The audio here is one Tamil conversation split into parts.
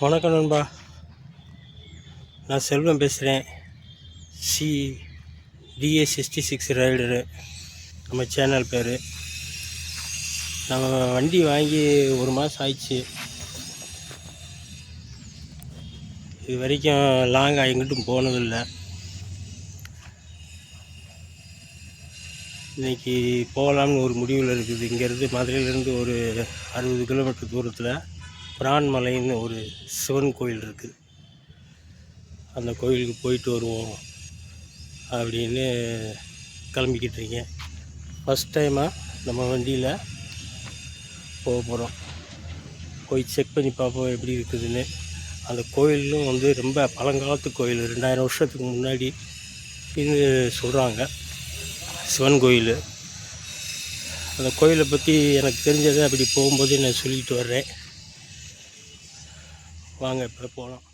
வணக்கம் நண்பா. நான் செல்வம் பேசுகிறேன் C D A sixty six rider. நம்ம சேனல் பேர். நம்ம வண்டி வாங்கி ஒரு மாதம் ஆயிடுச்சு. இது வரைக்கும் லாங்காக எங்கிட்டும் போனதில்லை. இன்னைக்கு போகலாம்னு ஒரு முடிவில் இருக்குது. இங்கேருந்து மதுரையிலேருந்து ஒரு அறுபது கிலோமீட்டர் தூரத்தில் பிரான்மலைன்னு ஒரு சிவன் கோயில் இருக்குது அந்த கோயிலுக்கு போயிட்டு வருவோம் அப்படின்னு கிளம்பிக்கிட்டு இருக்கேன். ஃபஸ்ட் டைமாக நம்ம வண்டியில் போக போகிறோம் போய் செக் பண்ணி பார்ப்போம் எப்படி இருக்குதுன்னு. அந்த கோயிலும் வந்து ரொம்ப பழங்காலத்து கோயில் ரெண்டாயிரம் வருஷத்துக்கு முன்னாடி இது சொல்கிறாங்க சிவன் கோயில். அந்த கோயிலை பற்றி எனக்கு தெரிஞ்சதை அப்படி போகும்போது நான் சொல்லிட்டு வர்றேன். வாங்க இப்போ போகலாம்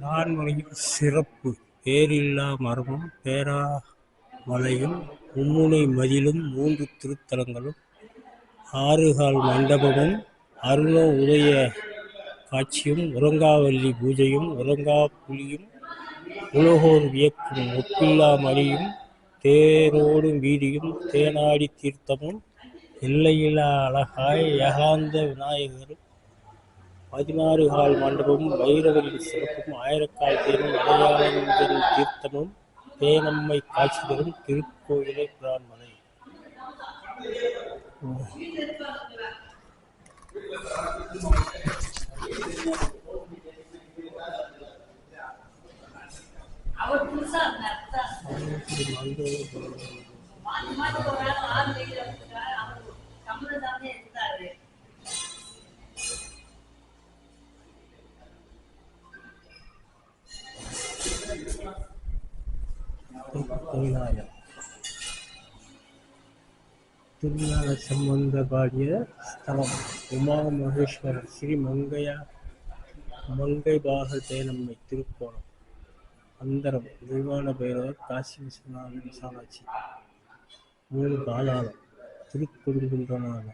நான்மலையில் சிறப்பு. பேரில்லா மரமும் பேரா மலையும் மும்முனை மதிலும் மூன்று திருத்தலங்களும் ஆறுகால் மண்டபமும் அருண உதய காட்சியும் உறங்காவல்லி பூஜையும் உறங்கா புலியும் உலகோர் வியக்கும் ஒப்பில்லா மணியும் தேரோடும் வீதியும் தேனாடி தீர்த்தமும் எல்லையில்லா அழகாய் ஏகாந்த விநாயகர். பதினாறு கால் மண்டபமும் வைரவரின் சிறப்பும் ஆயிரக்கால் தேரும் அடையாளங்களின் தீர்த்தமும் தேனம்மை காட்சி தரும் திருக்கோயிலை பிரான்மலை அவர் புதுசா திருநாள சம்பந்த பாடிய ஸ்தலம் உமா மகேஸ்வரர் ஸ்ரீ மங்கையா மங்கை பாக தேனம்மை திருக்கோணம் அந்தரம் தெய்வான பைரவர் காசி விஸ்வநாதன் விசாலாட்சி மூணு காலாலம் திருக்கொடுங்குன்றனான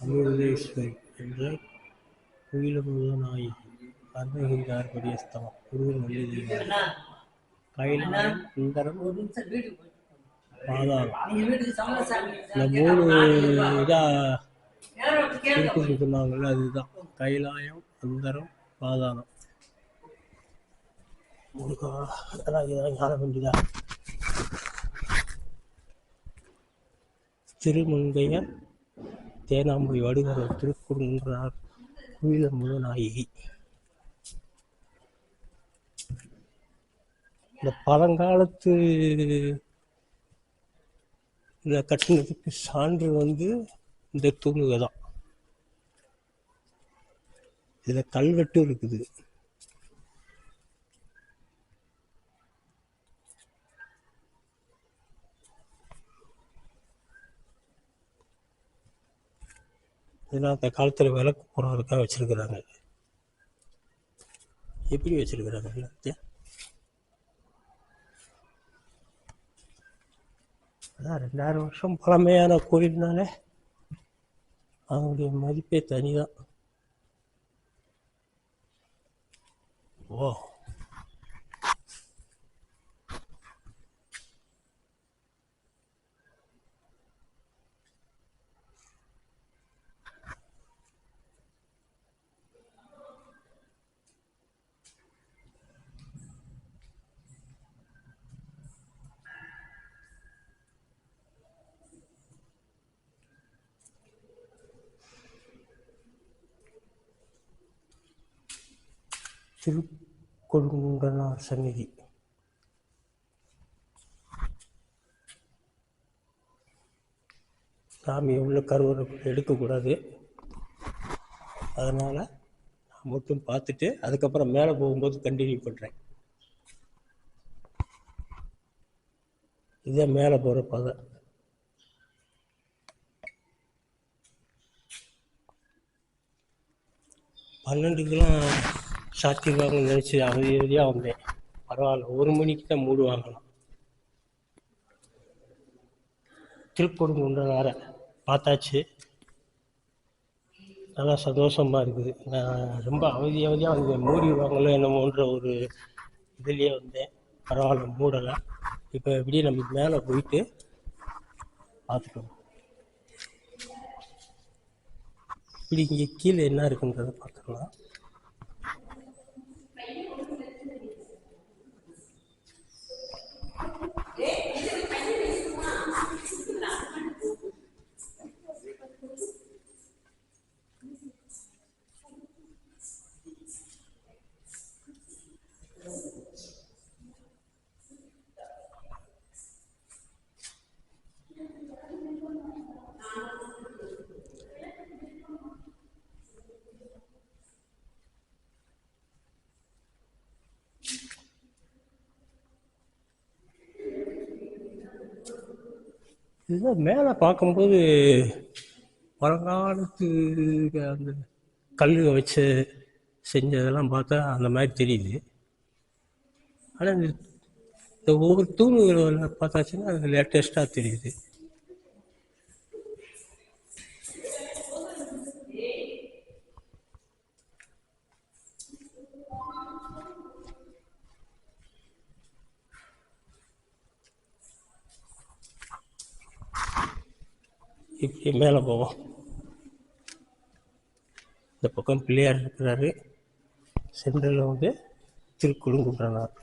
அமிர்தேஸ்வரி என்ற குயிலமுதநாயகி அருணகிரியார்படிய ஸ்தலம் முருகன் வள்ளி தெய்வம் கைலாயம் சுந்தரம் பாதாளம். இந்த மூணு இதா நேரம் வந்து கேளுங்க இருக்குன்னு சொன்னாங்கல்ல அதுதான். கைலாயம் சுந்தரம் பாதாளம். முருகா அதான் இதான் ஞான வேண்டியதா திருமங்கையர் தேனாம்புரி வடுகர் திருக்குறுன்றார் குயில முழுநாயகி இந்த பழங்காலத்து இந்த கட்டினதுக்கு சான்று வந்து இந்த தூணுக தான் இதில் கல்வெட்டு இருக்குது. இதெல்லாம் அந்த காலத்தில் விளக்கு போடுறதுக்காக வச்சுருக்குறாங்க. எப்படி வச்சுருக்குறாங்க எல்லாத்தையும் அதான் ரெண்டாயிரம் வருஷம் பழமையான கோயில்னால அதனுடைய மதிப்பே தனி தான் ஓ. திருக்கொடுங்கனார் சந்நிதி. சாமியை உள்ள கருவறை எடுக்கக்கூடாது. அதனால் நான் மட்டும் பார்த்துட்டு அதுக்கப்புறம் மேலே போகும்போது கண்டினியூ பண்ணுறேன் இதே மேலே போகிற பாதை. பன்னெண்டுக்கெலாம் சாத்திடுவாங்கன்னு அவதி அமைதியாக வந்தேன். பரவாயில்ல ஒரு மணிக்கு தான் மூடுவாங்களாம் திருக்கொடுங்குன்றனார பார்த்தாச்சு. நல்லா சந்தோஷமாக இருக்குது. நான் ரொம்ப அவதி அவதியாக வந்தேன் மூடிடுவாங்களோ என்னமோன்ற ஒரு இதுலேயே வந்தேன். பரவாயில்ல மூடலை. இப்போ இப்படியே நம்ம மேலே போயிட்டு பார்த்துக்கணும். இப்படி இங்கே கீழே என்ன இருக்குன்றதை பார்த்துக்கலாம். இதுதான் மேலே பார்க்கும்போது பழங்காலத்து அந்த கல்லுக வச்சு செஞ்சதெல்லாம் பார்த்தா அந்த மாதிரி தெரியுது. ஆனால் இந்த இந்த ஒவ்வொரு தூணுகளை பார்த்தாச்சுன்னா அது லேட்டஸ்ட்டாக தெரியுது. ஓகே மேலே போவோம். இந்த பக்கம் பிள்ளையார் இருக்கிறாரு. சென்டரில் வந்து திருக்குடுங்குன்றனார்.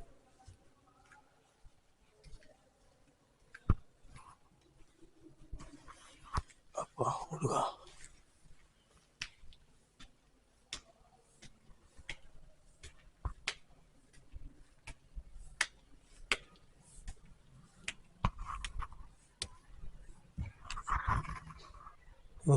அப்பா முருகா ஓ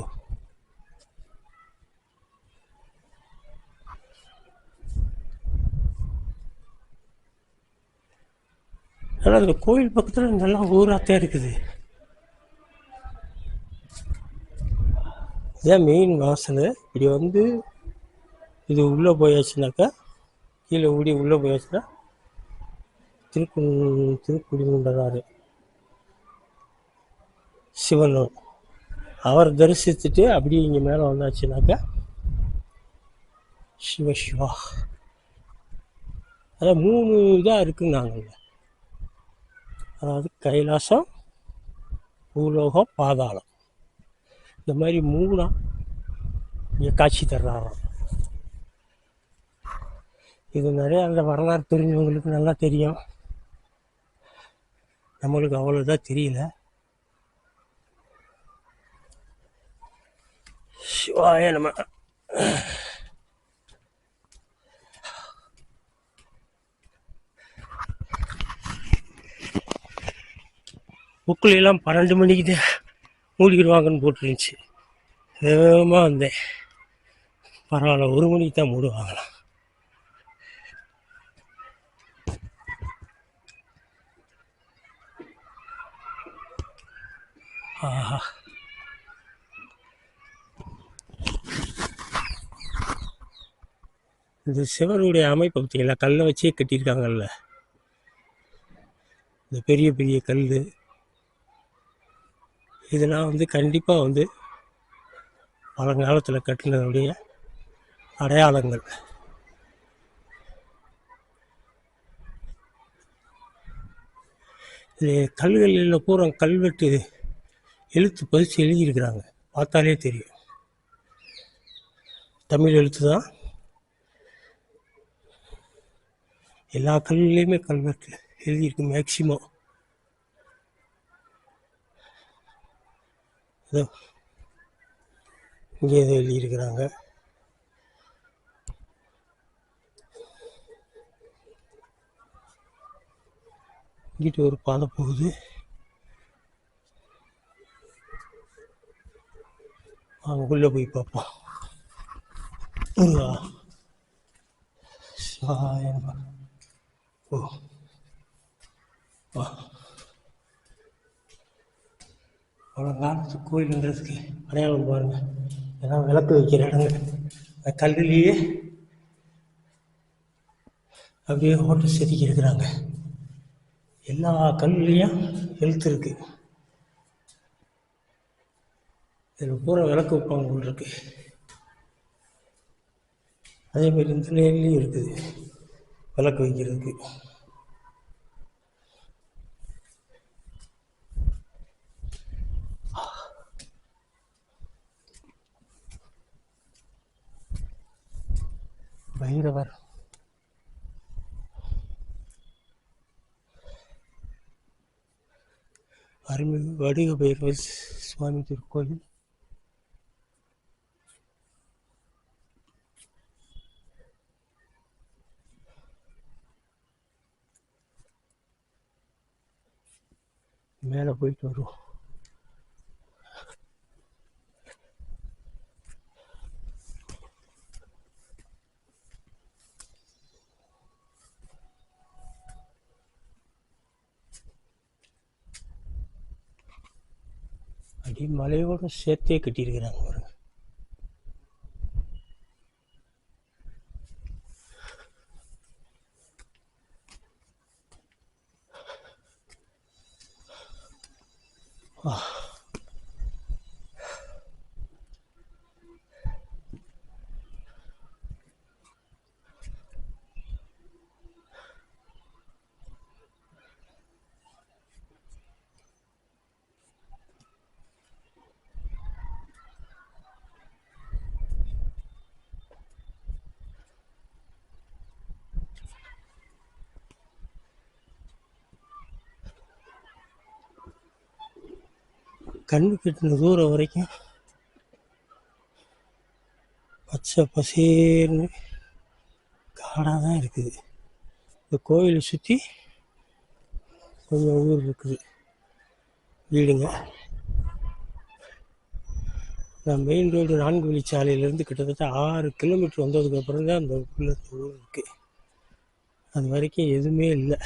ஆனால் அதில் கோயில் பக்கத்தில் நல்லா ஊராகத்தான் இருக்குது. இதான் மெயின் வாசல். இப்படி வந்து இது உள்ளே போயாச்சுனாக்கா கீழே ஊடி உள்ளே போயாச்சுன்னா திருக்கு திருக்குடிமுண்டனார். சிவன். அவர் தரிசித்துட்டு அப்படியே இங்கே மேலே வந்தாச்சுனாக்கா சிவ சிவா. அதான் மூணு இதாக இருக்குன்னாங்கல்ல. அதாவது கைலாசம் பூலோகம் பாதாளம். இந்த மாதிரி மூணாக இங்கே காட்சி தர்றாராம். இது நிறைய அந்த வரலாறு தெரிஞ்சவங்களுக்கு நல்லா தெரியும். நம்மளுக்கு அவ்வளோதான் தெரியல. சிவாய நம்ம புக்கிலெல்லாம் பன்னெண்டு மணிக்கு தான் மூடிக்கிடுவாங்கன்னு போட்டுருந்துச்சு. வேகமாக வந்தேன். பரவாயில்ல ஒரு மணிக்கு தான் மூடுவாங்களாம். ஆஹா. இந்த சிவனுடைய அமைப்பு பார்த்தீங்களா? கல்லை வச்சே கட்டியிருக்காங்கல்ல. இந்த பெரிய பெரிய கல் இதெல்லாம் வந்து கண்டிப்பாக வந்து பழங்காலத்தில் கட்டினதுடைய அடையாளங்கள். இது கல்களில் பூரா கல்வெட்டு எழுத்து பதிச்சு எழுதியிருக்கிறாங்க. பார்த்தாலே தெரியும். தமிழ் எழுத்து தான். எல்லா கல்லுலேயுமே கல்வெட்டு எழுதியிருக்கு மேக்சிமம் ஏதோ இங்கே ஏதோ எழுதியிருக்கிறாங்க. இங்கிட்டு ஒரு பாதை போகுது. வாங்க உள்ளே போய் பார்ப்போம். முருகா சிவாய ஓ வா. அவ்வளோ காலத்து கோயிலுங்கிறதுக்கு அடையாளம் பாருங்கள் ஏன்னா விளக்கு வைக்கிற இடங்க அந்த கல்லுலேயே அப்படியே ஹோட்டல் செதுக்கி இருக்கிறாங்க. எல்லா கல்லுலேயும் எழுத்து இருக்குது இதில் பூரா விளக்கு வைப்பாங்க ஒன்று இருக்குது அதே மாதிரி இந்த லேன்லேயும் இருக்குது. விளக்கு வைக்கிறதுக்கு. பைரவர் அருள்மிகு வடிவ பைரவர் சுவாமி திருக்கோயில் மேலே போயிட்டு வருவோம் மலையோட சேர்த்தே கட்டியிருக்கிறாங்க பாருங்க ஆ. கண்ணு கட்டின தூரம் வரைக்கும் பச்சை பசேர்னு காடாக தான் இருக்குது. இந்த கோயிலை சுற்றி கொஞ்சம் ஊர் இருக்குது வீடுங்க. நான் மெயின் ரோடு நான்கு வழிச்சாலையிலேருந்து கிட்டத்தட்ட ஆறு கிலோமீட்டர் வந்ததுக்கப்புறம் தான் அந்த உள்ள இந்த ஊர் இருக்குது அது வரைக்கும் எதுவுமே இல்லை.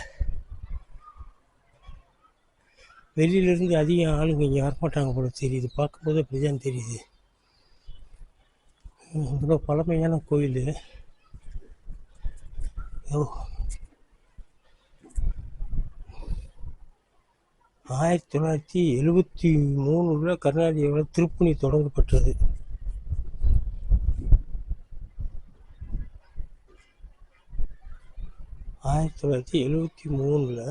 வெளியிலேருந்து அதிகம் ஆளுங்க இங்கே வரமாட்டாங்க போல தெரியுது. பார்க்கும்போது அப்படி தான் தெரியுது. இவ்வளோ பழமையான கோயில். ஆயிரத்தி தொள்ளாயிரத்தி எழுபத்தி மூணுல கர்நாடகாவில் திருப்பணி தொடங்கப்பட்டது. ஆயிரத்தி தொள்ளாயிரத்தி எழுபத்தி மூணில்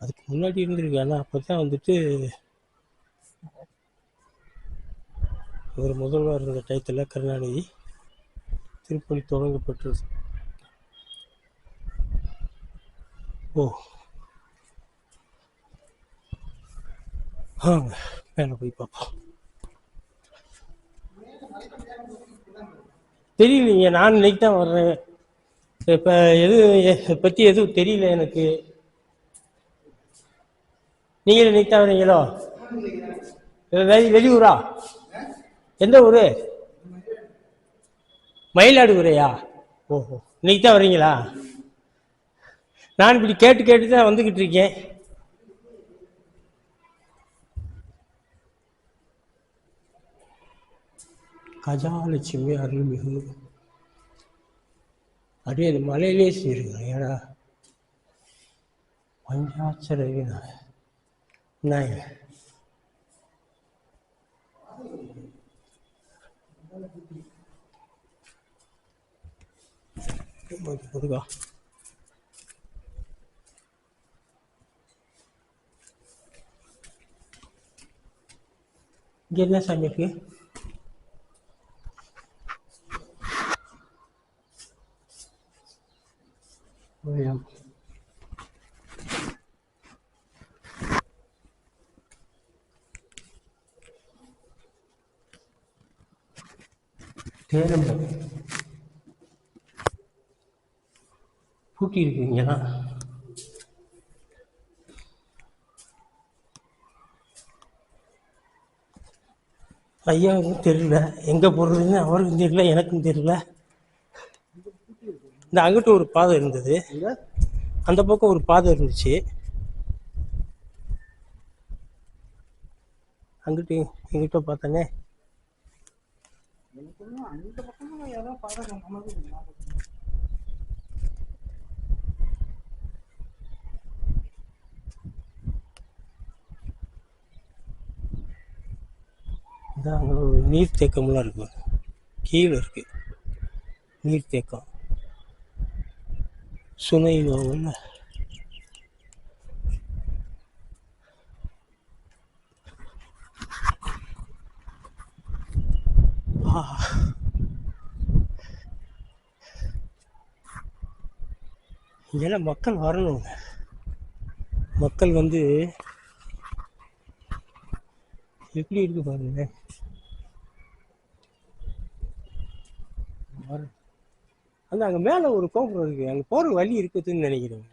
அதுக்கு முன்னாடி இருந்திருக்கு ஆனால் அப்போ தான் வந்துட்டு ஒரு முதல்வர் இருந்த டயத்தில் கருணாநிதி திருப்பணி தொடங்கப்பட்டது. ஓ. ஆங்க மேலே போய் பார்ப்போம். தெரியலைங்க நான் இன்னைக்கு தான் வர்றேன். இப்போ எதுவும் பற்றி எதுவும் தெரியல எனக்கு. நீங்களும் இன்னைக்கு தான் வரீங்களோ வெளி வெளியூரா? எந்த ஊர்? மயிலாடுதுறையா ஓஹோ இன்னைக்கு தான் வர்றீங்களா? நான் இப்படி கேட்டு கேட்டு தான் வந்துக்கிட்டு இருக்கேன். கஜாலட்சுமி அருள்மிகு. அப்படியே அந்த மலையிலே செய்யுங்க ஏடா. பஞ்சாட்சர விநாயகர் விநாயகர் முருகா இங்கே என்ன சாமி இருக்கு ஓயம். தேனம்பம் பூட்டி இருக்குங்களா ஐயாவுக்கும் தெரியல. எங்கே போடுறதுன்னு அவருக்கும் தெரியல எனக்கும் தெரியல. இந்த அங்கிட்ட ஒரு பாதை இருந்தது. அந்த பக்கம் ஒரு பாதை இருந்துச்சு. அங்கிட்டு எங்கிட்ட பார்த்தனே இந்த அங்கே ஒரு நீர்த்தேக்கம்லாம் இருக்கு. கீழே இருக்கு. நீர்த்தேக்கம் சுனை நோவில். இங்கெல்லாம் மக்கள் வரணுங்க மக்கள் வந்து எப்படி இருக்கு பாருங்க. வர- அந்த அங்கே மேலே ஒரு கோபுரம் இருக்கு. அங்கே போகிற வழி இருக்குதுன்னு நினைக்கிறேங்க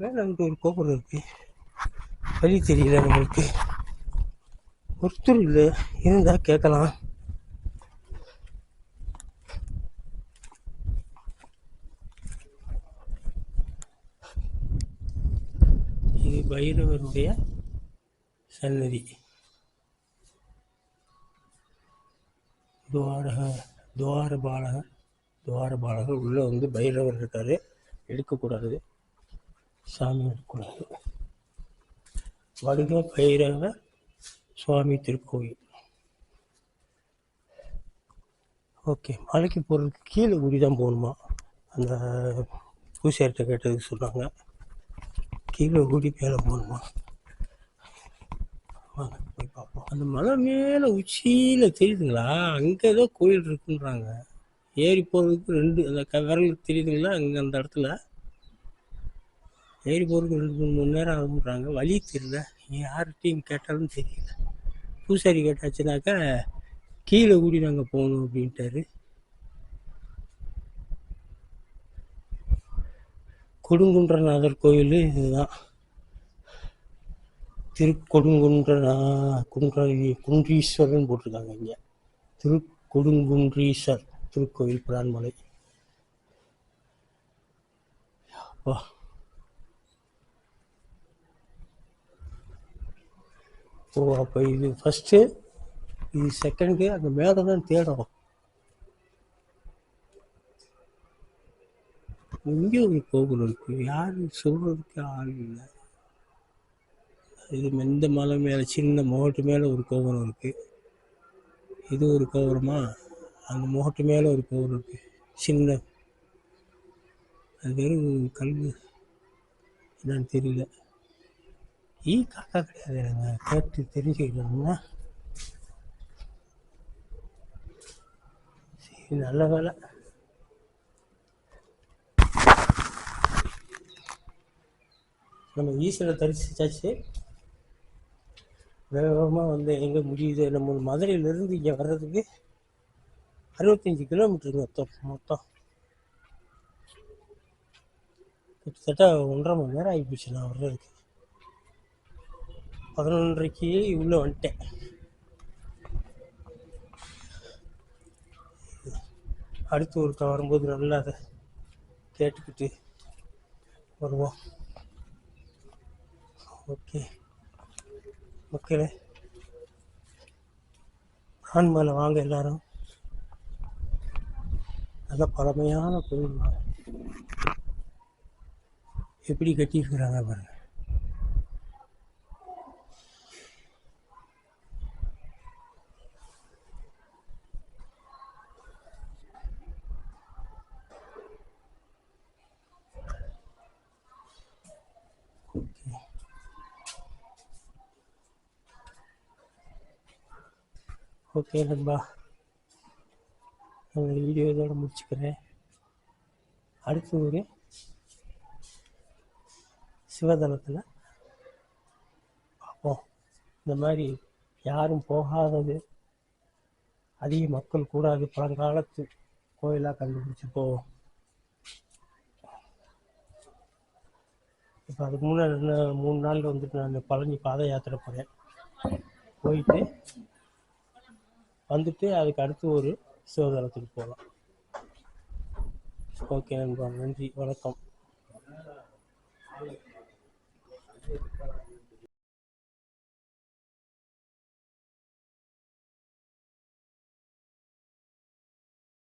மேலே அங்கிட்டு ஒரு கோபுரம் இருக்குது வழி தெரியல நம்மளுக்கு ஒருத்தர் இல்லை. இருந்தா கேட்கலாம். இது பைரவருடைய சன்னதி. துவாரக துவார பாலகர் துவார பாலகர் உள்ளே வந்து பைரவர் இருக்காரு. எடுக்கக்கூடாது. சாமி எடுக்கக்கூடாது. வடுக பைரவ சுவாமி திருக்கோயில். ஓகே மலைக்கு போகிறதுக்கு கீழே குடி தான் போகணுமா? அந்த பூசாரிட்ட கேட்டதுக்கு சொன்னாங்க. கீழே குடி மேலே போகணுமா? வாங்க போய் பார்ப்போம். அந்த மலை மேலே உச்சியில் தெரியுதுங்களா? அங்கே ஏதோ கோயில் இருக்குன்றாங்க. ஏறி போகிறதுக்கு ரெண்டு அந்த க விரல் தெரியுதுங்களா? அங்கே அந்த இடத்துல. தேடி போகிறதுக்கு ரெண்டு மூணு மணி நேரம் ஆகுன்றாங்க வழி தெரியல யார்கிட்டையும் கேட்டாலும் தெரியல. பூசாரி கேட்டாச்சுனாக்கா கீழே கூடி நாங்கள் போகணும் அப்படின்ட்டாரு. கொடுங்குன்றநாதர் கோயில் இதுதான். திருக்கொடுங்குன்றநா குன்ற குன்றீஸ்வரன் போட்டிருக்காங்க இங்கே. திருக்கொடுங்குன்றீஸ்வர் திருக்கோயில் பிரான்மலை. அப்பா. ஓ அப்போ இது ஃபஸ்ட்டு இது செகண்டு அங்கே மேலே தான் தேடும் இங்கே ஒரு கோபுரம் இருக்கு. யாரும் சொல்றதுக்கு ஆள் இல்லை. இது இந்த மலை மேலே சின்ன முகட்டு மேலே ஒரு கோபுரம் இருக்கு. இது ஒரு கோபுரமா அந்த முகட்டு மேலே ஒரு கோபுரம் இருக்கு. சின்ன. அது வெறும் கல். என்னன்னு தெரியல. ஈ காக்கா கிடையாது நாங்கள் கேட்டு தெரிஞ்சுக்கணும்னா. சரி நல்ல வேலை. நம்ம ஈஸியில் தரிசிச்சாச்சு. வேகமாக வந்து எங்கே முடியுது? நம்ம மதுரையிலேருந்து இங்கே வர்றதுக்கு அறுபத்தஞ்சி கிலோமீட்டருங்க மொத்தம் மொத்தம். கிட்டத்தட்ட ஒன்றரை மணி நேரம் ஆகிப்போச்சு நான் வர்றதுக்கு. பதினொன்றைக்கு உள்ளே வந்துட்டேன். அடுத்து ஒருத்தன் வரும்போது நல்லா அதை கேட்டுக்கிட்டு வருவோம். ஓகே. மக்களே மேலே வாங்க எல்லாரும். நல்ல பழமையான கோயில் எப்படி கட்டியிருக்கிறாங்க பாருங்கள் ஓகே. நண்பா. நான் வீடியோ இதோட முடிச்சுக்கிறேன். அடுத்து ஒரு சிவதலத்தில் பார்ப்போம். இந்த மாதிரி யாரும் போகாதது அதிக மக்கள் கூடாது. பழங்காலத்து கோயிலாக கண்டுபிடிச்சி போவோம் இப்போ அதுக்கு முன்னாடி இன்னும் மூணு நாள் வந்துட்டு நான் பழனி பாத யாத்திரை போகிறேன் போயிட்டு வந்துட்டு அதுக்கு அடுத்து ஒரு சிவதளத்துக்கு போகலாம் ஓகே நண்பா நன்றி வணக்கம்.